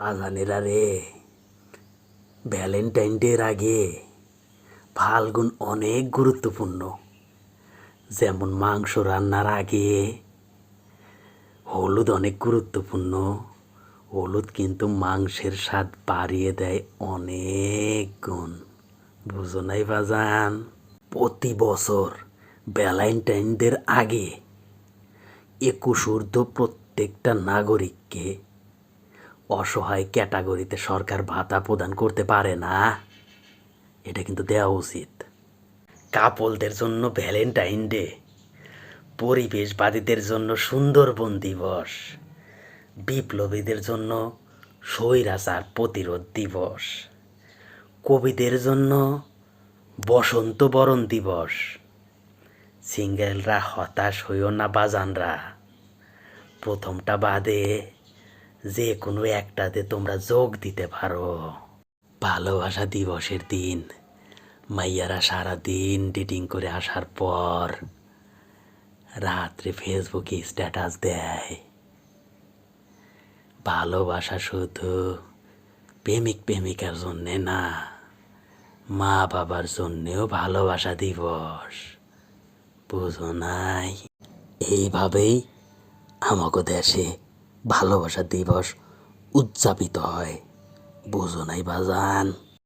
আজানেরা রে। ভ্যালেন্টাইন ডের আগে ফাল্গুন অনেক গুরুত্বপূর্ণ। যেমন মাংস রান্নার আগে হলুদ অনেক গুরুত্বপূর্ণ। হলুদ কিন্তু মাংসের স্বাদ বাড়িয়ে দেয় অনেক গুণ। বুঝো নাই বাজান? প্রতি বছর ভ্যালেন্টাইনদের আগে একুশ ঊর্ধ্ব প্রত্যেকটা নাগরিককে অসহায় ক্যাটাগরিতে সরকার ভাতা প্রদান করতে পারে না। এটা কিন্তু দেওয়া উচিত। কাপলদের জন্য ভ্যালেন্টাইন ডে। পরিবেশবাদীদের জন্য সুন্দরবন দিবস। বিপ্লবীদের জন্য স্বৈরাচার প্রতিরোধ দিবস। কবিদের জন্য বসন্ত বরণ দিবস। সিঙ্গেলরা হতাশ হইও না বাজানরা। প্রথমটা বাদে যে কোনো একটাতে তোমরা যোগ দিতে পারো। ভালোবাসা দিবসের দিন। মাইয়ারা সারা দিন ডেটিং করে আসার পর রাত্রে ফেসবুকে স্ট্যাটাস দেয়। ভালোবাসা শুধু প্রেমিক প্রেমিকার জন্যে না মা বাবার জন্যেও ভালোবাসা দিবস। বুঝো নাই? এইভাবেই আমাকে দেশে ভালোবাসা দিবস উদযাপিত হয়। বুঝো নাই বাজান।